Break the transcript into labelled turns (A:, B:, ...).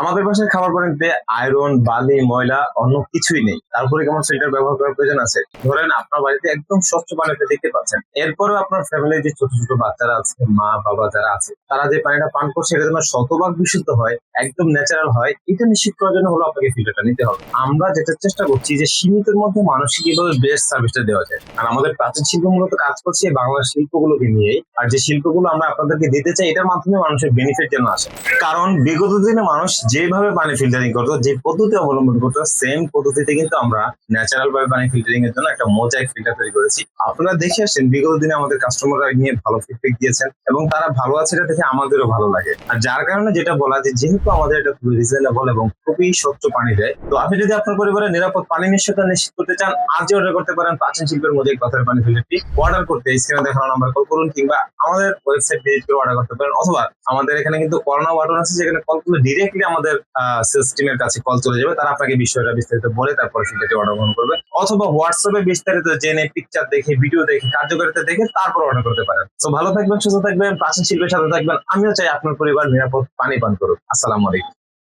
A: আমাদের বাসায় খাবার পানিতে আয়রন বালি, ময়লা অন্য কিছুই নেই। তারপরে কেমন ফিল্টার ব্যবহার করার প্রয়োজন আছে? ধরেন আপনার বাড়িতে একদম স্বচ্ছ পানিটা দেখতে পাচ্ছেন। এরপরেও আপনার ফ্যামিলির যে ছোট ছোট বাচ্চারা আছে, মা, বাবা যারা আছে, তারা যে পানিটা পান করছে, এটা যেন শতভাগ বিশুদ্ধ হয়, একদম ন্যাচারাল হয়, এটা নিশ্চিত করার জন্য হলো আপনাকে ফিল্টারটা নিতে হবে। আমরা যেটা চেষ্টা করছি যে সীমিতের মধ্যে মানুষকে কীভাবে বেস্ট সার্ভিসটা দেওয়া যায়। আর আমাদের প্রাচীন শিল্প মূলত কাজ করছে বাংলার শিল্পগুলোকে নিয়েই। আর যে শিল্পগুলো আমরা আপনাদেরকে দিতে চাই, এটার মাধ্যমে মানুষের বেনিফিট যেন আসে। কারণ বিগত দিনে মানুষ যেভাবে পানি ফিল্টারিং করতো, যে পদ্ধতি অবলম্বন করতো সেম পদ্ধতিতে কিন্তু আমরা ন্যাচারাল ভাবে পানি ফিল্টারিং এর জন্য একটা মোজাইক ফিল্টার তৈরি করেছি। আপনারা দেখে আসছেন, বিগত দিনে আমাদের কাস্টমাররা নিয়ে ভালো ফিডব্যাক দিয়েছেন এবং তারা ভালো আছে এটা দেখে আমাদেরও ভালো লাগে। আর যার কারণে যেটা বলা যে যেহেতু আমাদের এটা খুবই রিজনেবল এবং খুবই স্বচ্ছ পানি দেয়, তো আপনি যদি আপনার পরিবারের নিরাপদ পানি নিশ্চয়তা নিশ্চিত করতে চান, আজই অর্ডার করতে পারেন প্রাচীন শিল্পের মোজাইক পাথরের পানি ফিল্টারটি অর্ডার করতে স্ক্রিনে দেখানো নাম্বার কল করুন কিংবা আমাদের ওয়েবসাইট ভিজিট করে অর্ডার করতে পারেন, অথবা আমাদের এখানে কিন্তু করোনা বাটন আছে, যেখানে কল করলে ডিরেক্টলি আমাদের সেলস টিমের কাছে কল চলে যাবে, তারা আপনাকে বিষয়টা বিস্তারিত বলে তারপরে সেটাকে অর্ডার গ্রহণ করবে। অথবা হোয়াটসঅ্যাপে বিস্তারিত জেনে পিকচার দেখে ভিডিও দেখে, কার্যকারিতা দেখে তারপর অর্ডার করতে পারেন। তো ভালো থাকবেন, সুস্থ থাকবেন, প্রাচীন শিল্পের সাথে থাকবেন। আমিও চাই আপনার পরিবার নিরাপদ পানি পান করুক। আসসালামু আলাইকুম।